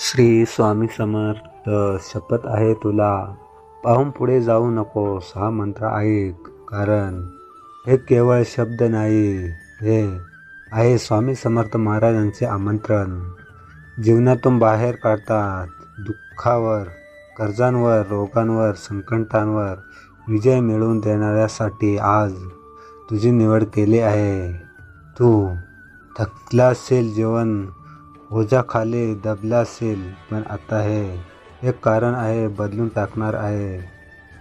श्री स्वामी समर्थ शपथ आहे तुला. पाहून पुढे जाऊ नकोस हा मंत्र ऐक. कारण हे केवळ शब्द नाही हे आहे स्वामी समर्थ महाराजांचे आमंत्रण. जीवनातून बाहेर काढतात दुःखावर कर्जांवर रोगांवर संकटांवर विजय मिळवून देणाऱ्यासाठी आज तुझी निवड केली आहे. तू थकला असेल जेवण ओझ्याखाली दबला असेल पण आता हे एक कारण आहे बदलून टाकणार आहे.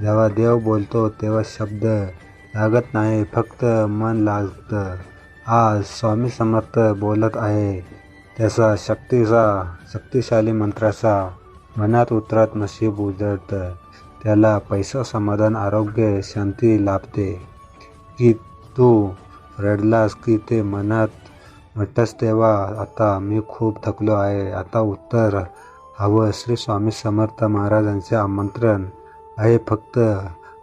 जेव्हा देव बोलतो तेव्हा शब्द लागत नाही फक्त मन लागतं. आज स्वामी समर्थ बोलत आहे त्याचा शक्तीचा शक्तिशाली मंत्राचा. मनात उतरत नशीब उजळतं त्याला पैसा समाधान आरोग्य शांती लाभते. की तू रडलास की ते मनात म्हटलंस तेव्हा आता मी खूप थकलो आहे. आता उत्तर हवं. श्री स्वामी समर्थ महाराजांचे आमंत्रण आहे. फक्त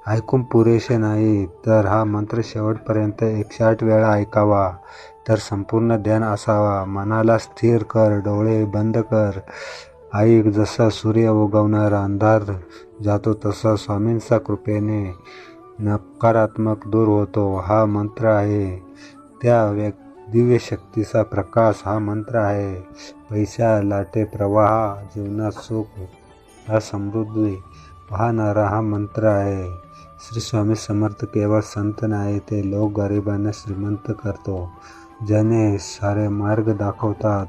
ऐकून पुरेसे नाही तर हा मंत्र शेवटपर्यंत एकशे आठ वेळा ऐकावा तर संपूर्ण ध्यान असावा. मनाला स्थिर कर डोळे बंद कर. ऐक जसा सूर्य उगवणारा अंधार जातो तसा स्वामींचा कृपेने नकारात्मक दूर होतो. हा मंत्र आहे. त्या व्यक् दिव्य शक्तीचा प्रकाश हा मंत्र आहे. पैसा लाटे प्रवाह जीवनात सुख हा समृद्धी. पाहणारा हा मंत्र आहे. श्री स्वामी समर्थ केवळ संत नाही ते लोक गरिबांना श्रीमंत करतो. ज्याने सारे मार्ग दाखवतात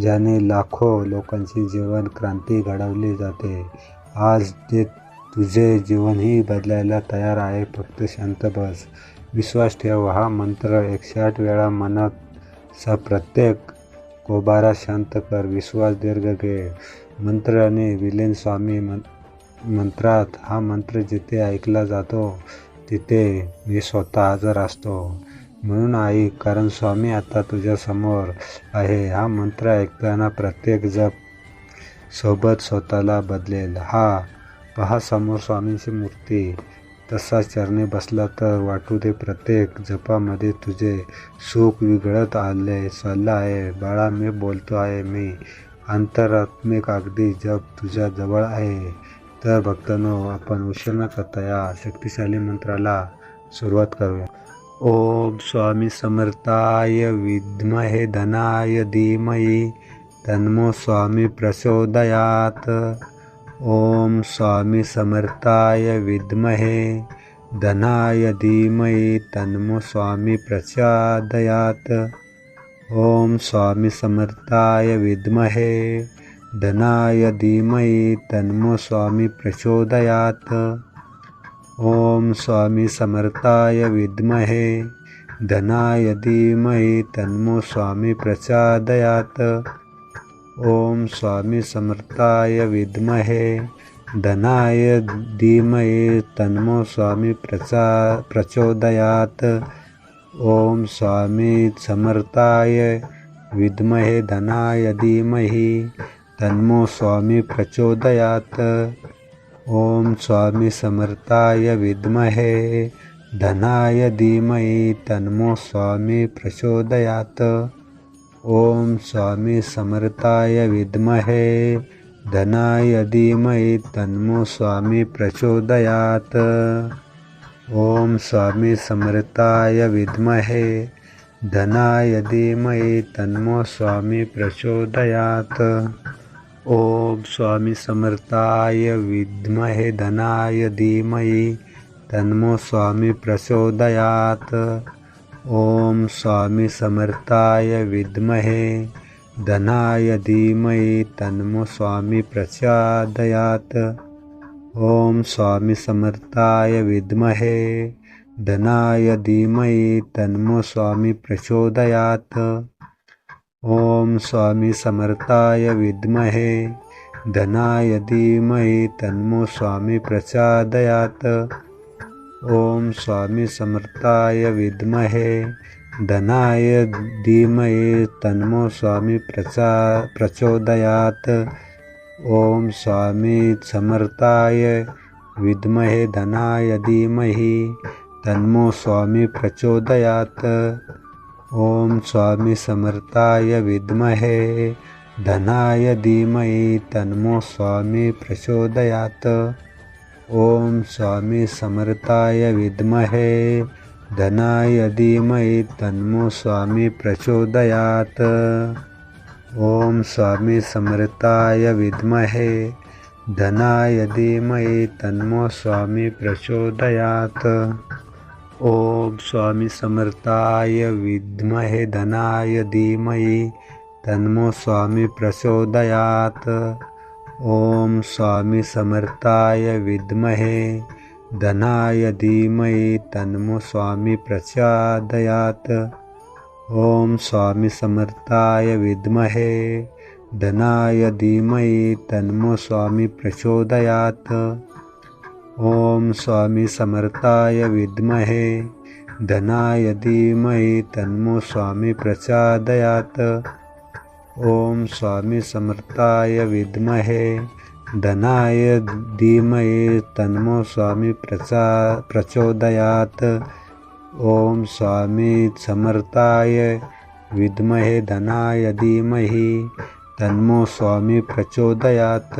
ज्याने लाखो लोकांची जीवन क्रांती घडवली जाते. आज ते तुझे जीवनही बदलायला तयार आहे फक्त शांत बस. विश्वास ठेव. हा मंत्र एकशे आठ वेळा मनात प्रत्येक कोबारा शांत कर. विश्वास दीर्घ घे. मंत्राने विलीन स्वामी मं मंत्रात हा मंत्र जिथे ऐकला जातो तिथे मी स्वतः हजर असतो. म्हणून आई कारण स्वामी आता तुझ्यासमोर आहे. हा मंत्र ऐकताना प्रत्येक जप सोबत स्वतःला बदलेल. हा पहा समोर स्वामींची मूर्ती. तसा चरणी बसला तर वाटू दे प्रत्येक जपामध्ये तुझे सुख विघळत आले. सल्ला आहे बाळा मी बोलतो आहे मी अंतरात्मिक अगदी जप तुझ्या जवळ आहे. तर भक्तांनो आपण उशीर न करता या शक्तिशाली मंत्राला सुरुवात करूया. ओम स्वामी समर्थाय विद्महे धनाय धीमहि. तन्मो स्वामी प्रचोदयात. ओम स्वामी समर्थाय विद्महे धनाय धीमहि तन्मो स्वामी प्रचोदयात ओम स्वामी समर्थाय विद्महे धनाय धीमहि तन्मो स्वामी प्रचोदयात। ओम स्वामी समर्थाय विद्महे धनाय धीमहि तन्मो स्वामी प्रचोदयात ओम स्वामी समर्थाय विद्महे धनाय धीमहि तन्मो स्वामी प्रचा प्रचोदयात। ओम स्वामी समर्थाय विद्महे धनाय धीमहि तन्मो स्वामी प्रचोदयात। ओम स्वामी समर्थाय विद्महे धनाय धीमहि तन्मो स्वामी प्रचोदयात। ओम स्वामी समर्थाय विद्महे धनाय धीमहि तन्मो स्वामी प्रचोदयात। ओम स्वामी समर्थाय विद्महे धनाय धीमहि तन्मो स्वामी प्रचोदयात। ओम स्वामी समर्थाय विद्महे धनाय धीमहि तन्मो स्वामी प्रचोदयात स्वामी समर्थाय विद्महे धनाय धीमहि तन्मो स्वामी प्रचोदयात। ओम स्वामी समर्थाय विद्महे धनाय धीमहि तन्मो स्वामी प्रचोदयात। ओम स्वामी समर्थाय विद्महे धनाय धीमहि तन्मो स्वामी प्रचोदयात ओम स्वामी समर्थाय विद्महे धनाय धीमहि तन्मो स्वामी प्रचा प्रचोदयात। ओम स्वामी समर्थाय विद्महे धनाय धीमहि तन्मो स्वामी प्रचोदयात। ओम स्वामी समर्थाय विद्महे धनाय धीमहि तन्मो स्वामी प्रचोदयात। ओम स्वामी समर्थाय विद्महे धनाय धीमहि तन्मो स्वामी प्रचोदयात। ओम स्वामी समर्थाय विद्महे धनाय धीमहि तन्मो स्वामी प्रचोदयात। ओम स्वामी समर्थाय विद्महे धनाय धीमहि तन्मो स्वामी प्रचोदयात ओम स्वामी समर्थाय विद्महे धनाय धीमहि तन्मो स्वामी प्रचोदयात। ओम स्वामी समर्थाय विद्महे धनाय धीमहि तन्मो स्वामी प्रचोदयात। ओम स्वामी समर्थाय विद्महे धनाय धीमहि तन्मो स्वामी प्रचोदयात ओम स्वामी समर्थाय विद्महे धनाय धीमहे तन्मो स्वामी प्रचा प्रचोदयात। ओम स्वामी समर्थाय विद्महे धनाय धीमहि तन्मो स्वामी प्रचोदयात।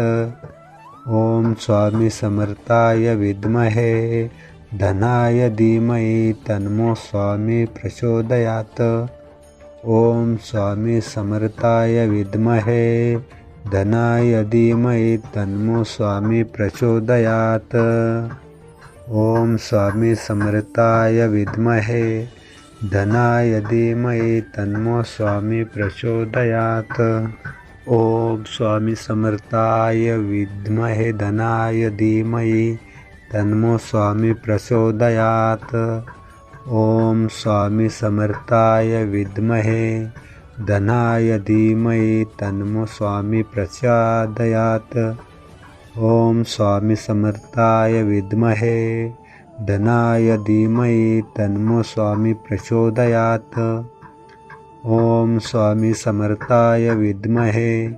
ओम स्वामी समर्थाय विद्महे धनाय धीमहि तन्मो स्वामी प्रचोदयात। ओम स्वामी समर्थाय विद्महे धनाय धीमहि तन्मो स्वामी प्रचोदयात। ओम स्वामी समर्थाय विद्महे धनाय धीमहि तन्मो स्वामी प्रचोदयात। ओम स्वामी समर्थाय विद्महे धनाय धीमहि तन्मो स्वामी प्रचोदयात स्वामी समर्थाय विद्महे धनाय धीमहि तन्मो स्वामी प्रचोदयात ओम स्वामी समर्थाय विद्महे धनाय धीमहि तन्मो स्वामी प्रचोदयात। ओम स्वामी समर्थाय विद्महे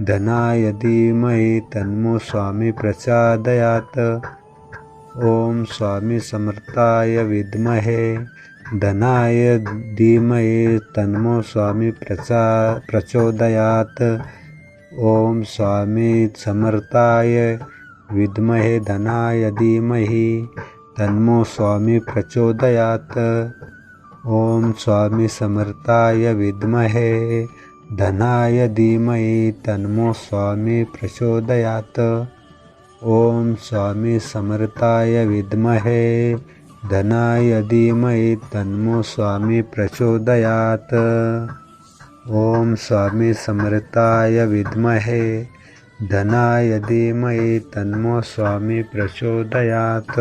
धनाय धीमहि तन्मो स्वामी प्रचोदयात ओम स्वामी समर्थाय विद्महे धनाय धीमहि तन्मो स्वामी प्रचा प्रचोदयात। ओम स्वामी समर्थाय विद्महे धनाय धीमहि तन्मो स्वामी प्रचोदयात। ओम स्वामी समर्थाय विद्महे धनाय धीमहि तन्मो स्वामी प्रचोदयात। ओम स्वामी समर्थाय विद्महे धनाय धीमहि तन्मो स्वामी प्रचोदयात। ओम स्वामी समर्थाय विद्महे धनाय धीमहि तन्मो स्वामी प्रचोदयात